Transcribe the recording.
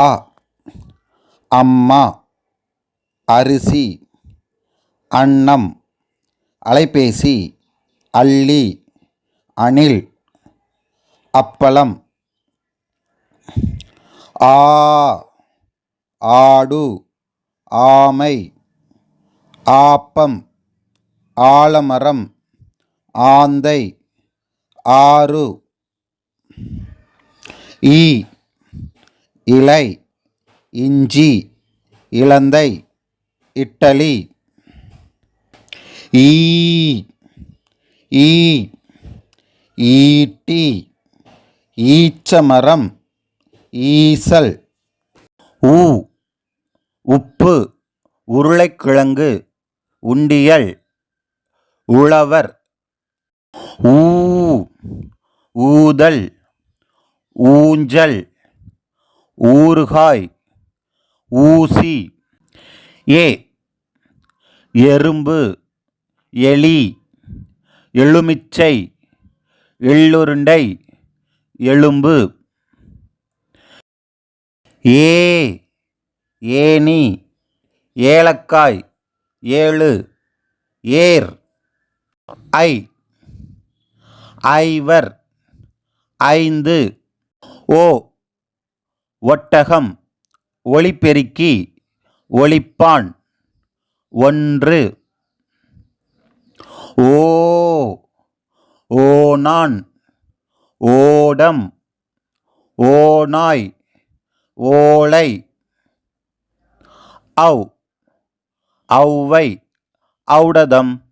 அ அம்மா அரிசி அன்னம் அலைபேசி அள்ளி அணில் அப்பளம் ஆ ஆடு ஆமை ஆப்பம் ஆலமரம் ஆந்தை ஆறு ஈ இலை இஞ்சி இலந்தை இட்டலி. ஈ ஈ ஈட்டி ஈச்சமரம் ஈசல். ஊ உப்பு உருளைக்கிழங்கு உண்டியல். உழவர். ஊ ஊதல். ஊஞ்சல். ஊறுகாய் ஊசி ஏ எறும்பு எலி எலுமிச்சை எள்ளுருண்டை எலும்பு. ஏ ஏனி ஏலக்காய் ஏழு ஏர். ஐ ஐவர் ஐந்து. ஓ ஒட்டகம் ஒளிபெருக்கி ஒளிப்பான். ஒன்று. ஓ ஓனான் ஓடம். ஓநாய். ஓலை. ஔ. ஔவை. ஔடதம்.